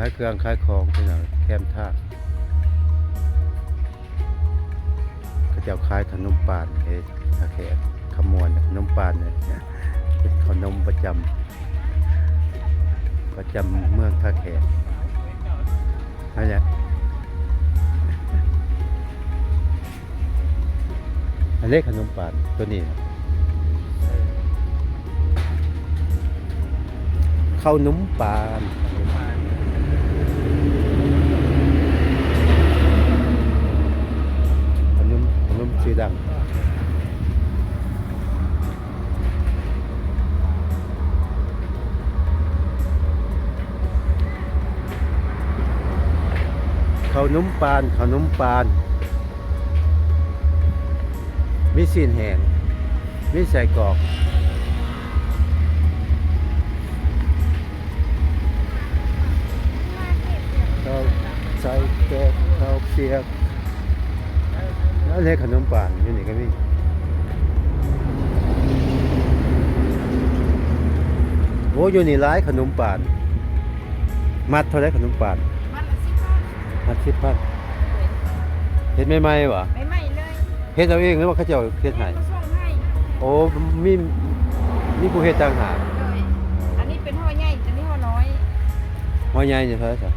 ขายเครื่องขายของพี่น้องแคมท่าเขาเจ้าขายขนมปานเฮ้ทาแขกขมวนขนมปานเนี่ยเป็นขนมประจำประจำเมืองท่าแขกนั่นแหละอันนี้ขนมปานตัวนี้ข้าวหนุ่มปาน ขนมขนมชื่อดังข้าวหนุ่มปานข้าวหนุ่มปาน มีสีนแห้งมีใส่กรอก ใส่แกงข้าวเปียกแล้วเรียกขนมป่านอยู่นี่ก็มีโอ้อยู่นี่ร้ายขนมป่านมัดเท่าไรขนมป่านมันละสิบบาทมัดสิบพันเฮ็ดไม่ไหมวะไม่ไหม่เลยเฮ็ดเอาเองหรือว่าเขาเจ้าเฮ็ดให้เขาส่งให้โอ้มีมีผู้เฮ็ดต่างหากเลยอันนี้เป็นห่อใหญ่อันนี้ห่อน้อยหอยใหญ่นี่เท่าไหร่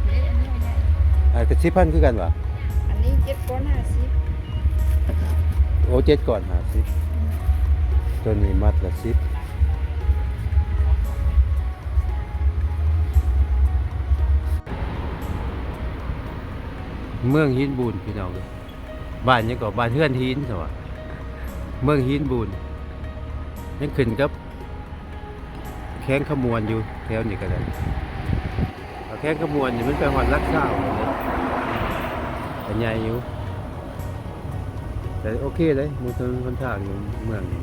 อ่าก็สิบพันคือกันวะอันนี้เจ็ดก้อนห้าสิบโอ้เจ็ดก่อนหาสิบตัวนี้มัดละสิบเมืองหินบูนพี่น้องเอ้ยบ้านยังก็บ้านเฮือนหินสวะเมืองหินบูนยังขึ้นกับแข้งขมวนอยู่แถวนี้ก็ได้เอา แข้งขมวนอยู่มันไปหอดลักเศร้าเลยแต่ใหญ่อยู่ แต่โอเคเลยมือถือคนทางอยู่เมืองนี่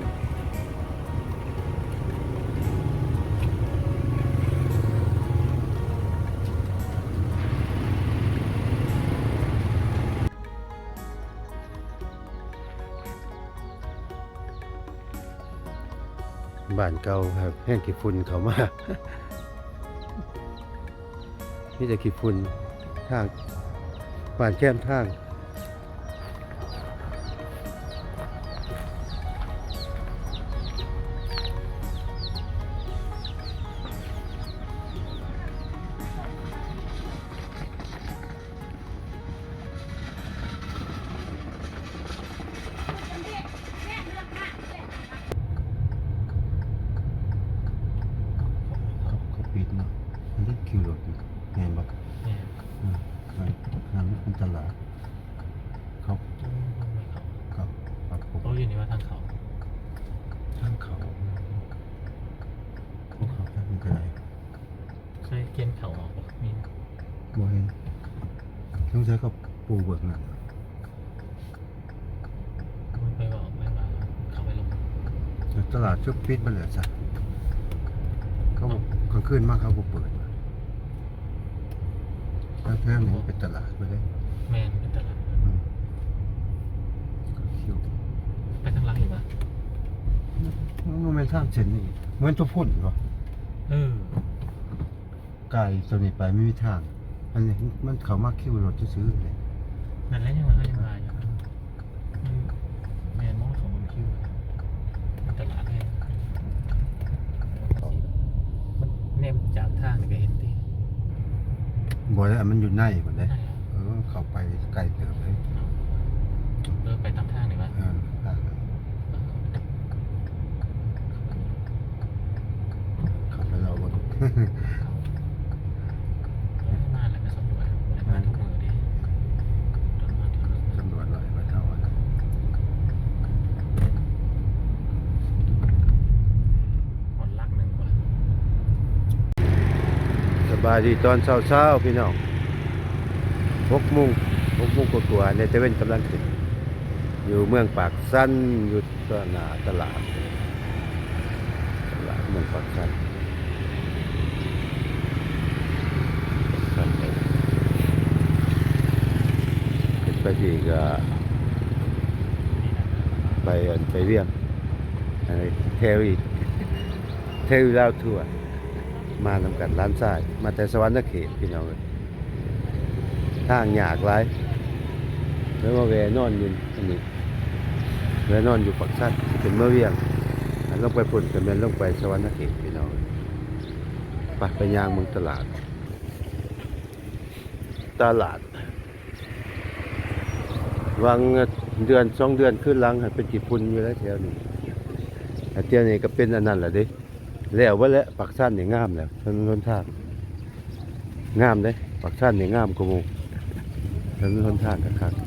บ้านเก่าครับแห้งขี้ฝุ่นเขามา นี่จะขี้ฝุ่นทางผ่านแก้มทาง ตลาดเขาเขาปรับปรุงเขาอยู่นี่ว่าทางเขาทางเขาเขาเขาทางนี้ก็ได้เคยเกณฑ์เขาออกปะมีบ่เห็นต้องใช้เขาปูเบิกน่ะมันไปบอกไม่มาเขาไปลงแต่ตลาดชุบปิดมาแล้วจ้ะเขาบอกกลางคืนมากเขาบ่เปิดแล้วแท้นี้เป็นตลาดไปเลย แมนเป็นตลาดอืมก็เขียวไปทางหลังอีกปะมันไม่ทางเส้นนี่เหมือนตัวพ่นเหรอเออไกลตัวนี้ไปไม่มีทางอันนี้มันเขามาคิวรถจะซื้อเลยนั่นแหละยังมาเขายังมาอยู่มันแมนมองของมันคิวเป็นตลาดแมนมันเนมจากทางนี่ก็เห็นตีบอกแล้วมันอยู่ในหมดเลยนั่นแหละ เออเขาไปไกลเติบเลยเออไปตามทางนี่ปะเออทางเขาไปเราบ่มาแล้วก็สำรวจมาทุกมือดิตอนมาทุกมือตำรวจหน่อยมาเท่าอันคนลักหนึ่งกว่าสบายดีตอนเช้าๆพี่น้อง หกโมงหกโมงกว่าๆในเตเว่นกำลังขึ้นอยู่เมืองปากสั้นอยู่ตหนาตลาดตลาดเมืองปากสั้นปากซันขึ้นไปที่ก็ไปไปเวียงอันนี้เทวีเทวีลาวทัวร์มานำกันร้านทราย มาแต่สวรรค์เขตพี่น้องเอ้ย ทางหยากหลายแล้วมาแวนอนอยู่อันนี้แวนอนอยู่ปักชัดเป็นเมื่อเวียงลงไปพุ่นกันเป็นลงไปสวรรค์เขตพี่น้องไปไปยางเมืองตลาด ตลาดวางเดือนสองเดือนขึ้นลังเป็นจีปุ่นอยู่แล้วแถวนี่เที่ยวนี้ก็เป็นอันนั้นแหละดิแล้วว่าแล้วปักสั้นนี่งามแล้วถนนหนทางงามเด้ปักสั้นนี่งามกว่ามู ถนนหนทางคักๆ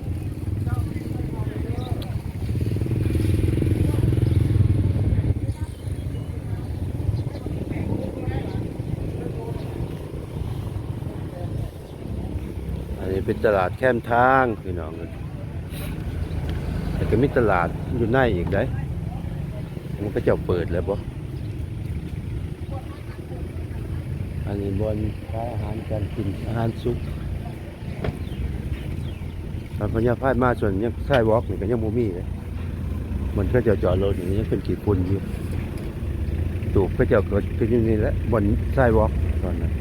อันนี้เป็นตลาดแคมทางพี่น้องเอ้ยแต่ก็มีตลาดอยู่ในอีกได้มันก็จ้าเปิดแล้วบ่อันนี้บนขายอาหารการกินอาหารสุก อนพญาพาดมาส่วนยังไส้วอล์กนี่ก็ยังบ่มีเลยมันก็จะจอดรถอย่างนี้ยเป็นกี่ปุ่นอยู่ตูกก็จะเกิดขึ้นอยู่นี่แหละบนไส้วอล์กตอนนั้น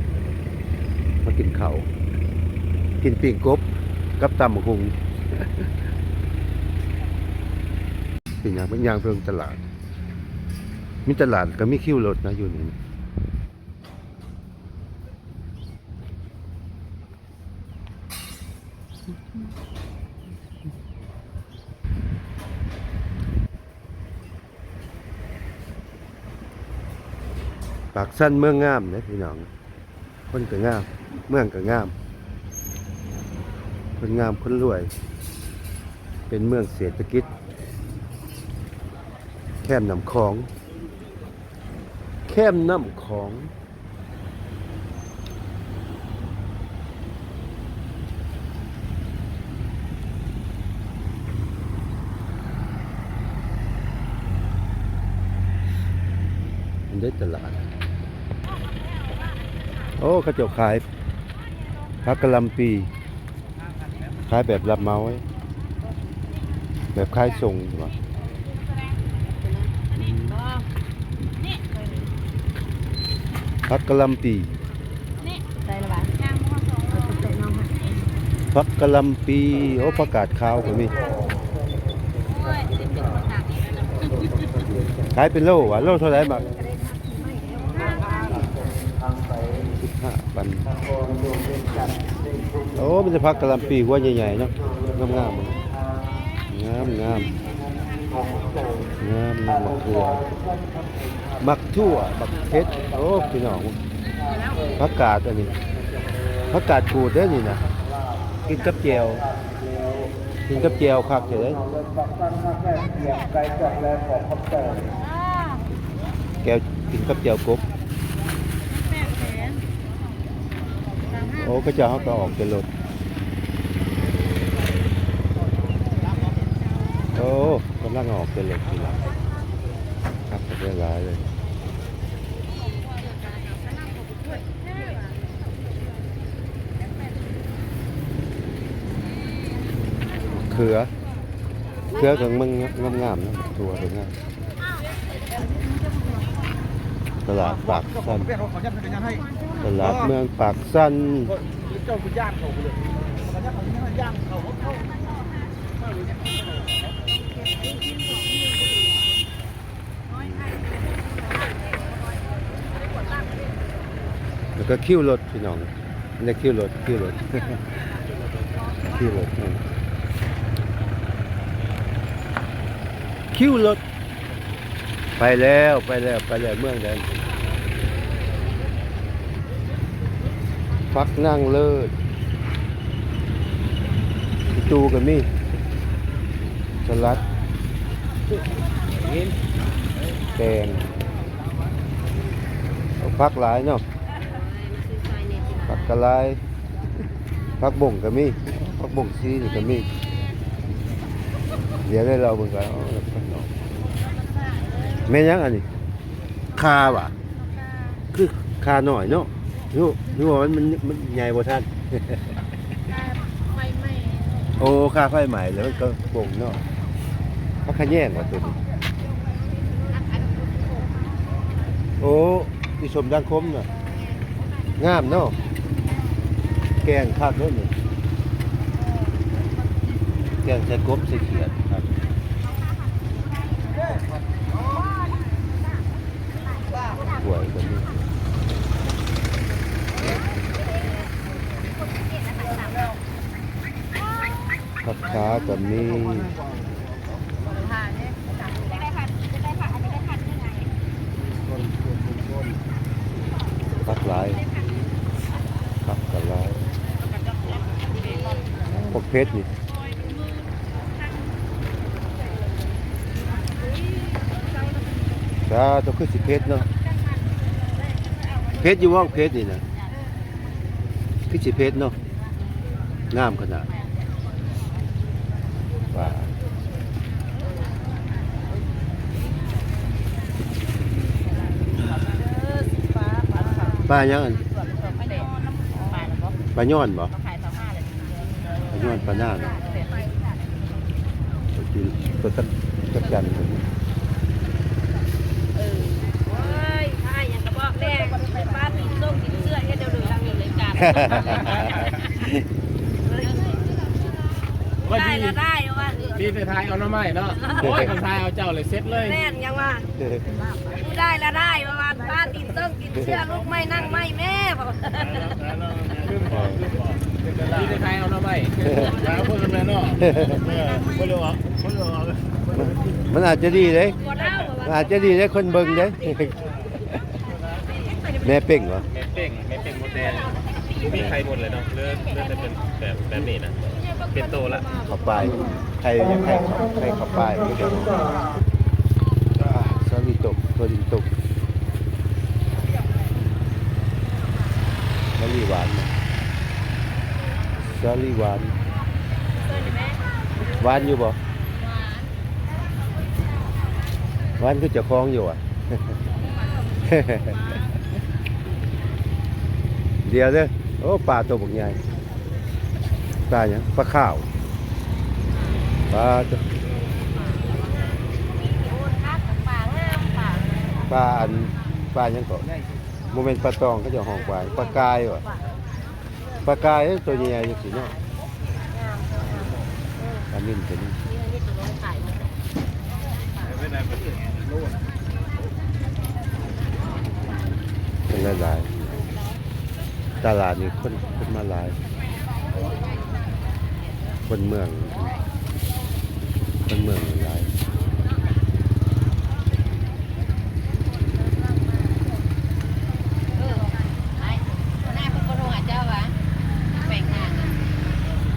มากินเขากินปีกกบกับตำหุงเป็นอย่างเป็นอย่างเพิ่งตลาด มีตลาดก็มีคิวรถนะอยู่นี่ ปากสั้นเมืองงามนะพี่น้องคนก็งาม เมืองก็งาม คนงามคนรวย เป็นเมืองเศรษฐกิจ แคมน้ำของ แคมน้ำของมันได้ตลาด โอ้เขาเจ้าขายพักกะลำปีขายแบบรับเมาไว้แบบขายส่งวะพักกะลำปีพักกะลำปีโอ้ประกาศข่าวก็มีโอ้ยเป็นเป็นประกาศอีกแล้วนะขายเป็นโลวะโลเท่าไหร่บักสิบห้า ปันโอ้มันจะพักกะลำปีหัวใหญ่ๆเนาะงามงามงามงามงามงามมักทั่วมักทั่วมักเพชรโอ้พี่น้องผักกาดอันนี้ผักกาดขูดได้นี่นะกินกับแจวกินกับแจวคักเลยแก้วกินกับเจียวกบ แปดแสนสามห้า โอ้ก็จะเขาก็ออกเป็นรถโอ้กำลังออกเป็นรถทีหละครับก็ได้หลายเลยเขือเขือของมึงงามๆนะตัวถึงงามตลาดปากสั้นเรียกเขาขอน ตลาดเมืองปากสั้นเจ้าคือย่างเขาเลยย่างเขาเขาแล้วก็คิ้วรถพี่น้องนี่คิ้วรถคิ้วรถคิ้วรถคิ้วรถไปแล้วไปแล้วไปแล้วเมืองแดน ฟักนั่งเลิศตูกันมี่สลัดแกงพักหลายเนาะผักกะลายผักบ่งก็มีผักบ่งซีนี่ก็มีเดี๋ยวได้เราเบิ่งกันเอาข้างนอกแม่ยังอันนี้คาว่ะคือคาหน่อยเนาะ นูนูว่ามันมันมันใหญ่บ่ทันไฟไหม้โอ้คาไฟใหม่แล้วมันก็บ่งเนาะผักขะแยงว่ะตัวนี้โอ้ที่ชมดังคมน่ะงามเนาะแกงคักเด้อนี่แกงใส่กบใส่เขียดครับหวยก็มีผั กขาก็มีได้ได้ค่ะได้ได้ค่ะอันนี้ได้ค่ะที่ไหนผักหลายผักก็หลายพวกเพชรนี่จ้าต้องขึ้นสิเพชรเนาะเพชรอยู่ว่างเพชรนี่นะคือสิเพชรเนาะงามขนาดว่า ป้ายังอันปลาย้อนบ่ปลาย้อนปลาหน้าเนาะตัวที่ตัวตักตักจันทร์เออโอ้ยถ้าอย่างกระบอกแดงป้าติดส้มติดเสื้อให้เดี๋ย วดูทางอยู่เลยกันได้ละได้ว่าพี่ไปทายเอาหน้าไม้เนาะโอ้ยคนทายเอาเจ้าเลยเซ็ตเลยแน่นยังว่ากูได้ละได้ประมาณป้าติดส้มติดเสื้อลูกไม่นั่งไม่แม่บอกพี่ไปทายเอาหน้าไม้แล้วพูดกันเลยเนาะพูดเลยว่าพูดเลยว่ามันอาจจะดีเลยบ่เล่าบอกมันว่าอาจจะดีเลยคนเบิ่งเด้แม่เป่งเหรอไม่เป่งไม่เป่งโมเดลมีใครหมดเลยเนาะเลือดเลือดจะเป็นแบบแบบนี้นะ เป็นโตละเข้าไปใครอยากให้เขาให้เข้าไปก็เดี๋ยวอ่าสลิตกสลิตกสลิหวานนะสลิหวานหวานอยู่บ่หวานคือเจะคล้าของอยู่อะ เดี๋ยวเด้อโอ้ปลาตัวบกใหญ่ ปลาเนี่ยงปลาข้าวปลาปลาอันปลายังก็โมเมนต์ปลาตองก็จะห้องปลาปลากายวะปลากายตัวใหญ่ๆจังซี่เนาะปลานิ่มตัวนี้เป็นหลายๆตลาดนี่คนคนมาหลาย คนเมือง คนเมืองหลายเออไอ้หน้าเป็นคนหงอาเจ้าวะแบ่งงาน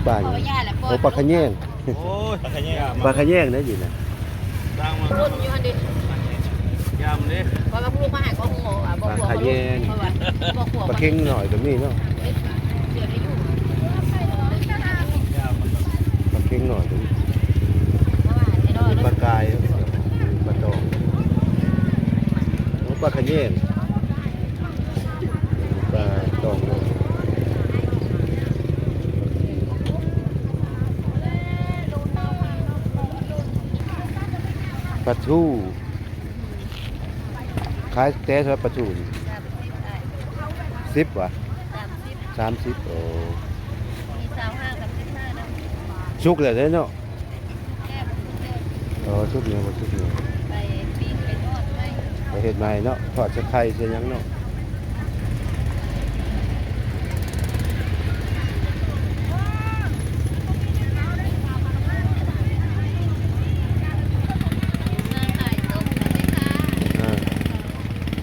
บ้านขออนุญาตแหละปอโอ้ปลาขะแยงโอ้ยปลาขยะปลาขะแยงนะอยู่นะตั้งมารุ่นอยู่อันเดียยำดิพอมาพูดมาหาก็หัวอะบอกหัวบอกหัวปลาเค็งหน่อยก็มีเนาะ เดี๋ยวได้อยู่ ป ลาเค็งหน่อยปลากายปลาตองปลาขะแยงปลาตองปลาทูขายแต่เท่ปลาทู่สิบวะสามสิบสามสิบโอ้ มีสาวห้ากับสิบห้านะ ชุกเลยเด้อเนาะแก้บุญเดินเออชุกเนี่ยบ่ชุกเนี่ยไปปีนไปทอดไว้ไปเฮ็ดใหม่เนาะทอดจะไข่เสียหยังเนาะอ่า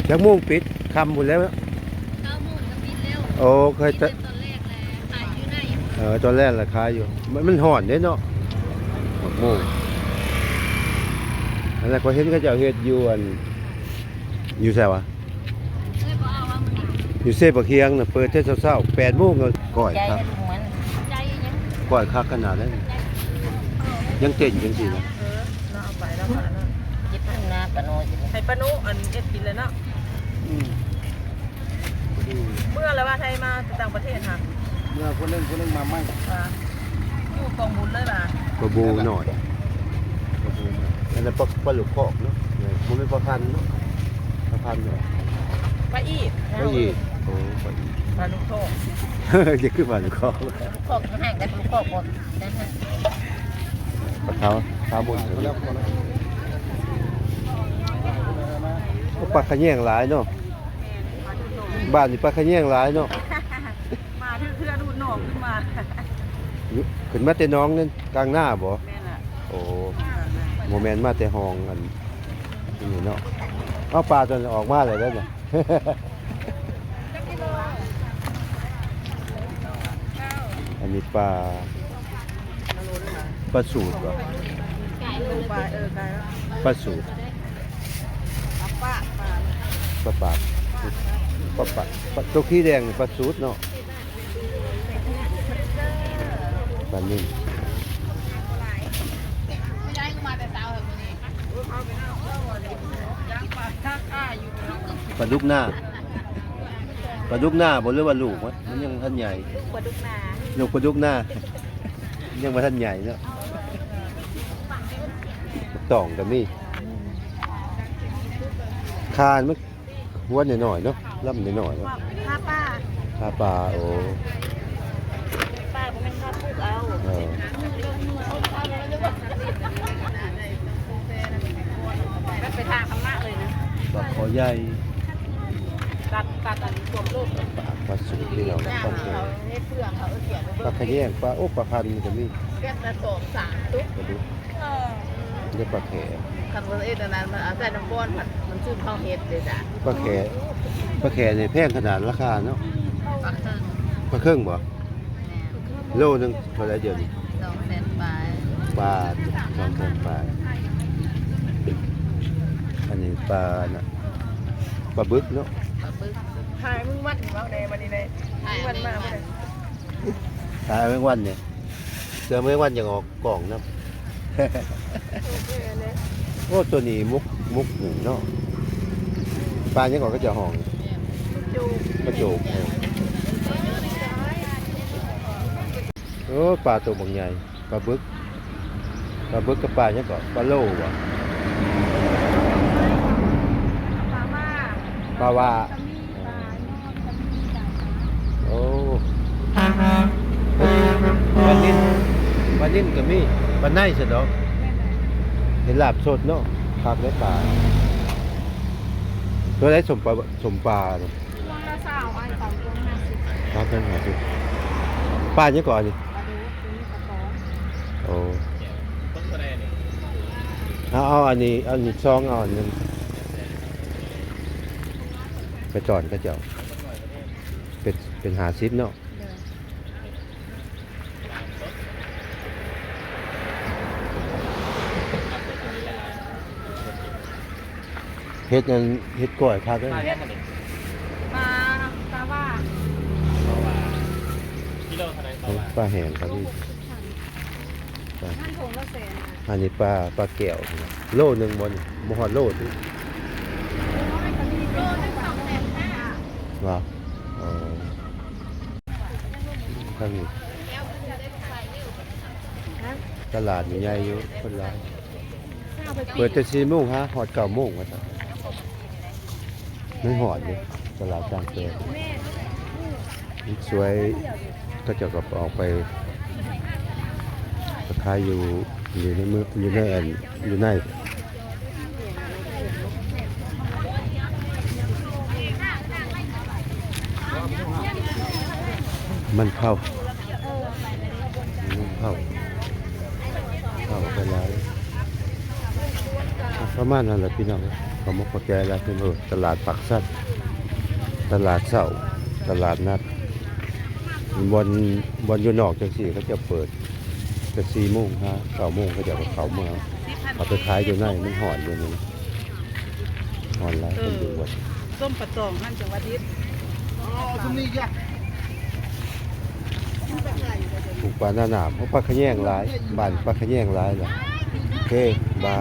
จักโมงปิดค่ำพุ่นแล้วเก้าโมงจะบินเร็วโอ้เคยบิจะ นตอนแรกเลยขาย อยู่ไหนเออตอนแรกราคาอยู่ มันมันห่อนเด้เนาะหกโมงอันนั้นก็เห็นเขาเจ้าเฮ็ดอยู่อันอยู่ไสวะเอ้ยบ่เอาว่ามันอยู่เซบักเฮียงน่ะเปิดแต่เช้าๆ8โมงก็ก่อยครับใจยังก่อยคักขนาดนั้นยังเต้นจังซี่นะเออเนาะเอาไปแล้วค่ะเนาะยิบหน้าปะโนจิให้ปานุอันเอ็ดกินเลยเนาะเมื่อแล้วว่าไทยมาจากต่างประเทศค่ะ เมื่อคนนึงคนนึงมาไม่ว่าอยู่กองบุญเลยป่ะกระบูหน่อยกระบูหน่อยอันนั้นปลาปลาลูกคอกเนาะเนี่ยมันเป็นปลาพันธุ์เนาะปลาพันธุ์เนาะไปอีกก็อีกโอ้ปลาอีกปลาลูกโทษจะขึ้นปลาลูกคอกลูกคอกห่างกันลูกคอกหมดนะฮะปลาขาวขาวบุญก็มีโอ้ปลาขะแยงหลายเนาะบ้านนี่ปลาขะแยงหลายเนาะ มาเพื่อดูหนอง ขึ้นมาอยู่ขึ้นมาแต่น้องนั่นกลางหน้าบ่แม่น่ะโอ้โมเมนต์มาแต่ห้องอันนี่เนาะเอาปลาตัวนั้นออกมาเลยได้เนี่ยอันนี้ปลาปลาสูตรบ่ดูปลาเออไกลแล้วปลาสูตรปลาป้าปลาปลาปากปลาปากปลาตัวขี้แดงนี่ปลาสูตรเนาะ ปลานิ่มไม่ได้กูมาแต่เช้าแบบนี้ย่างปลาท่าข้าอยู่ปลาดุกหน้าปลาดุกหน้าบ่หรือว่าลูกวะมันยังท่านใหญ่ปลาดุกนาลูกปลาดุกหน้า ยังบ่ท่านใหญ่เนาะต่องก็มีคานมันหัวหน่อยๆเนาะลำหน่อยๆเนาะข้าป้าถ้าปลาโอ้ ป้าก็ไม่ข้าพูดเอา เออ ไปทางธรรมะเลย นะปลาคอใหญ่ตัดตัดอันรวมลูกปลาปลาสูตรที่เราหน้าปลาเขาเค็มเฮ็ดเพื่องเขาเขียนปลาขะแยงปลาโอ้ปลาคันก็มีแก้ละสองสามตุ๊กปลาดุกเรียกปลาแขคำว่าเอ็ดอันนั้นมันเอาใส่น้ำก้อนผัดมันซุ่มข้าวเฮ็ดเลยจ้ะปลาแขปลาแขนี่แพงขนาดราคาเนาะปักเทิงปลาเครื่องบ่โลนึงเท่าไหรเดี๋ยวนี้สองแสนปลายปลาสองแสนปลา อันนี้ปลาน่ะปลาบึกเนาะปลาบึกถ่ายมึงวัดอยู่ว่าในวันนี้ในมึงวัดมาเมื่อไหร่ขายแมงวันเนี่ยเจอแมงวันอย่างออกกล่องเนาะโอ้ตัวนี้มุกมุกหนึ่งเนาะปลายังก่อนก็จะห้องกระโจกเออโอ้ปลาตัวบางใหญ่ปลาบึกปลาบึกกับปลายังก่อนปลาโลวะ ปลาว่า ปลาว่า โอ้ปลานิ่มปลานิ่มก็มีปลาไนสะดอกเห็นลาบสดเนาะคักได้ปลาตัวได้สมปลาสมปลาเนาะตัวละสาวไอ้สองตัวห้าสิบครับท่านหาสิปลายังก่อนนี่ปลาดูตัวนี้ปลาตองโอ้ต้นอะไรเนี่ยเอาเอาอันนี้เอาอันนี้ซองเอาอันนึง ไปจอนก็เจ้าเป็นเป็นหาซิปเนาะเฮ็ดนั้นเฮ็ดก้อยคักเด้อมาแค่ไหนปลาปลาว่าเพราว่ากิโลเท่าไหร่ต่อว่าปลาแห้งครับพี่ท่านผงละแสนอันนี้ปลาปลาแก้วนี่โลหนึ่งบนี่บ่ฮอดโลติ ว่าอ๋อข้างนี้ตลาดนี่ใหญ่อยู่คนหลายเปิดแต่4โมงฮะฮอด9โมงว่าซั่นมันฮอดอยู่ตลาดกลางเมืองมันสวยก็จะกับออกไปก็ขายอยู่อยู่ในเมืองอยู่ในอันอยู่ใน มันเข้ามันเข้าเข้าไปหลายอะประมาณนั้นแหละพี่น้องขอมกขอแกแล้วพี่น้องตลาดปักสัตว์ตลาดเสาตลาดนัดบนบนอยู่นอกจังสี่เขาจะเปิดแต่สี่โมงฮะเก้าโมงเขาจะเอาเขามาเอาไปขายอยู่ในมันหอนอยู่นี่หอนหลายคนอยู่วัดส้มปลาตองนั่นจังหวัดนี้ปลูก ปลาหน้าหนามเพราะปลาขะแยงหลายบ้านปลาขะแยงหลายแหละโอเคบาย